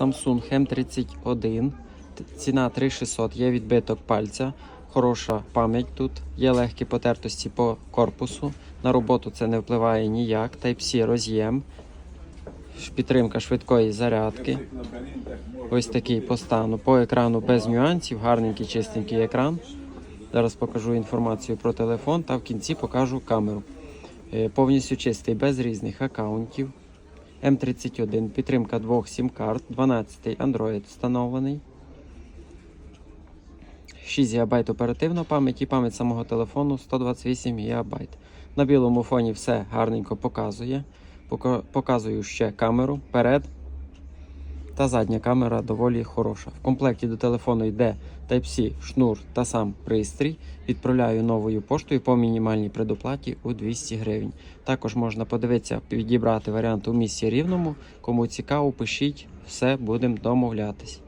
Samsung M31, ціна 3600, є відбиток пальця, хороша пам'ять тут, є легкі потертості по корпусу. На роботу це не впливає ніяк. Type-C роз'єм, підтримка швидкої зарядки. Ось такий по стану. По екрану без нюансів, гарненький чистенький екран. Зараз покажу інформацію про телефон та в кінці покажу камеру. Е, Повністю чистий, без різних аккаунтів. М31, підтримка двох сім-карт, 12-й Android встановлений. 6 ГБ оперативна пам'ять і пам'ять самого телефону 128 ГБ. На білому фоні все гарненько показує. Пока- Показую ще камеру перед та задня камера доволі хороша. В комплекті до телефону йде Type-C, шнур та сам пристрій. Відправляю новою поштою по мінімальній предоплаті у 200 гривень. Також можна подивитися, підібрати варіант у місці рівному. Кому цікаво, пишіть, все будемо домовлятись.